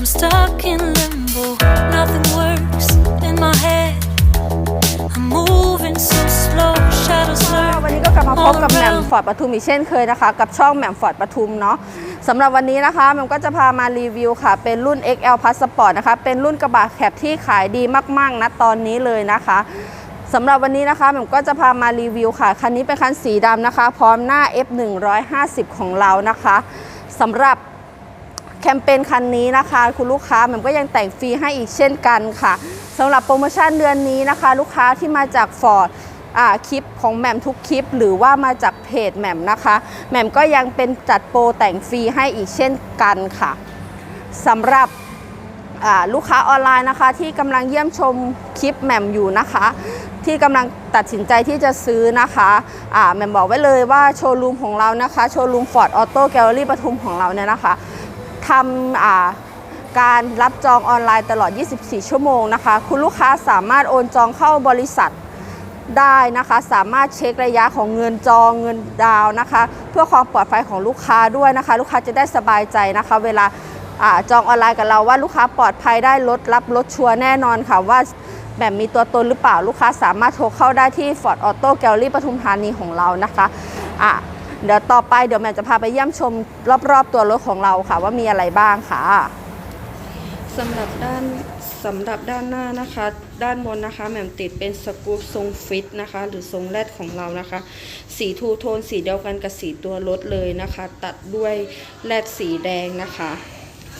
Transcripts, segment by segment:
I'm stuck in limbo. Nothing works ฟอร์ดปทุมอีกเช่นเคยนะคะ กับช่องแหม่มฟอร์ดปทุมเนาะสำหรับวันนี้นะคะแหม่มก็จะพามารีวิวค่ะ เป็นรุ่น XL Passport นะคะ เป็นรุ่นกระบะแคบที่ขายดีมากๆนะตอนนี้เลยนะคะสำหรับวันนี้นะคะแหม่มก็จะพามารีวิวค่ะ คันนี้เป็นคันสีดำนะคะ พร้อมหน้า F150 ของเรานะคะสำหรับแคมเปญคันนี้นะคะ คุณลูกค้าแหม่มก็ยังแต่งฟรีให้อีกเช่นกันค่ะสำหรับโปรโมชั่นเดือนนี้นะคะ ลูกค้าที่มาจากฟอร์ด คลิปของแหม่มทุกคลิป หรือว่ามาจากเพจแหม่มนะคะแหม่มก็ยังเป็นจัดโปรแต่งฟรีให้อีกเช่นกันค่ะสำหรับลูกค้าออนไลน์นะคะ ที่กำลังเยี่ยมชมคลิปแหม่มอยู่นะคะ ที่กำลังตัดสินใจที่จะซื้อนะคะแหม่มบอกไว้เลยว่าโชว์รูมของเรานะคะโชว์รูมฟอร์ดออโต้แกลเลอรี่ปทุมของเราเนี่ยนะคะทำการรับจองออนไลน์ตลอด 24 ชั่วโมงนะคะ คุณลูกค้าสามารถโอนจองเข้าบริษัท ได้นะคะ สามารถเช็คระยะของเงินจองเงินดาวนะคะ เพื่อความปลอดภัยของลูกค้าด้วยนะคะ ลูกค้าจะได้สบายใจนะคะ เวลาอาจองออนไลน์กับเราว่าลูกค้าปลอดภัยได้ลดรับลดชัวร์แน่นอนค่ะว่าแบบมีตัวตนหรือเปล่าลูกค้าสามารถโทรเข้าได้ที่ Ford Auto Gallery ปทุมธานีของเรานะคะอะเดี๋ยวต่อไปเดี๋ยวแม่จะพาไปเยี่ยมชมรอบๆตัวรถของเราค่ะว่ามีอะไรบ้างค่ะสำหรับด้าน สำหรับด้านหน้านะคะ ด้านบนนะคะแหม่มติดเป็นสกู๊ปทรงฟิตนะคะ หรือทรงแรดของเรานะคะ สีทูโทนสีเดียวกันกับสีตัวรถเลยนะคะ ตัดด้วยแรดสีแดงนะคะ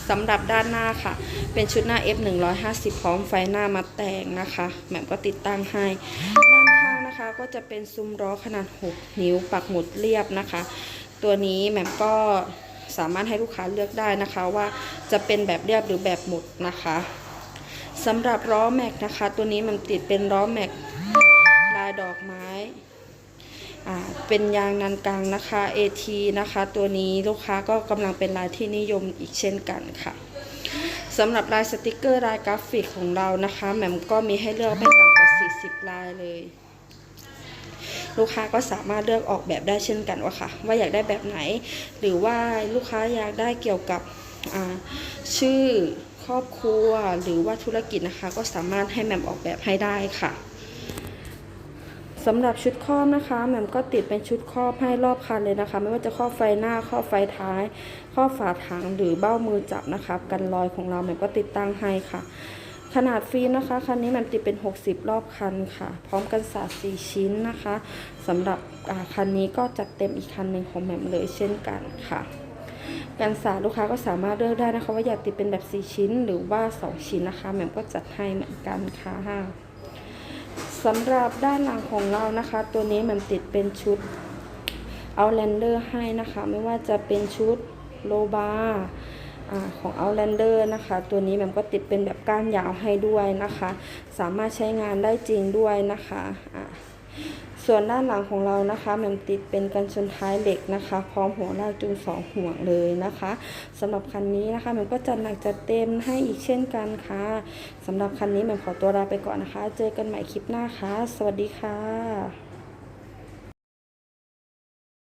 สำหรับด้านหน้าค่ะ เป็นชุดหน้า F 150พร้อมไฟหน้ามาแต่งนะคะแหม่มก็ติดตั้งให้ด้านข้างนะคะก็จะเป็นซุ้มล้อขนาด 6 นิ้วปักหมุดเรียบนะคะ ตัวนี้แหม่มก็สามารถให้ลูกค้าเลือกได้นะคะว่าจะเป็นแบบเรียบหรือแบบหมุดนะคะ สำหรับล้อแม็กนะคะ ตัวนี้มันติดเป็นล้อแม็กลายดอกไม้เป็นยางนันกลางนะคะ AT นะคะ ตัวนี้ลูกค้าก็กำลังเป็นลายที่นิยมอีกเช่นกันค่ะสำหรับลายสติกเกอร์ลายกราฟิกของเรานะคะแหม่มก็มีให้เลือกไม่ต่ำกว่า 40 ลายเลย ลูกค้าก็สามารถเลือกออกแบบได้เช่นกันว่าค่ะ ว่าอยากได้แบบไหน หรือว่าลูกค้าอยากได้เกี่ยวกับชื่อ ครอบครัวหรือว่าธุรกิจนะคะ ก็สามารถให้แหม่มออกแบบให้ได้ค่ะสำหรับชุดครอบนะคะแหม่มก็ติดเป็นชุดครอบให้รอบคันเลยนะคะ ไม่ว่าจะครอบไฟหน้าครอบไฟท้าย ครอบฝาถังหรือเบ้ามือจับนะคะ กันรอยของเราแหม่มก็ติดตั้งให้ค่ะ ขนาดฟิล์มนะคะคันนี้แมันติดเป็น 60 รอบคันค่ะ พร้อมกันศาสตร์4ชิ้นนะคะสำหรับคันนี้ก็จัดเต็มอีกคันหนึ่งของแหม่มเลยเช่นกันค่ะ กันศาสตร์ลูกค้าก็สามารถเลือกได้นะคะ ว่าอยากติดเป็นแบบ 4 ชิ้น หรือว่า 2 ชิ้นนะคะแหม่มก็จัดให้เหมือนกันค่ะสำหรับด้านหลังของเรานะคะ ตัวนี้มันติดเป็นชุดเอาแลนเดอร์ให้นะคะ ไม่ว่าจะเป็นชุดโลบาอ่าของ Outlander นะคะ ตัวนี้แมันก็ติดเป็นแบบก้านยาวให้ด้วยนะคะ สามารถใช้งานได้จริงด้วยนะคะ ส่วนด้านหลังของเรานะคะมันติดเป็นกันชนท้ายเหล็กนะคะ พร้อมหัวลากจูงสองห่วงเลยนะคะสำหรับคันนี้นะคะมันก็จัดหนักจัดเต็มให้อีกเช่นกันค่ะสำหรับคันนี้มันขอตัวลาไปก่อนนะคะ เจอกันใหม่คลิปหน้าค่ะ สวัสดีค่ะ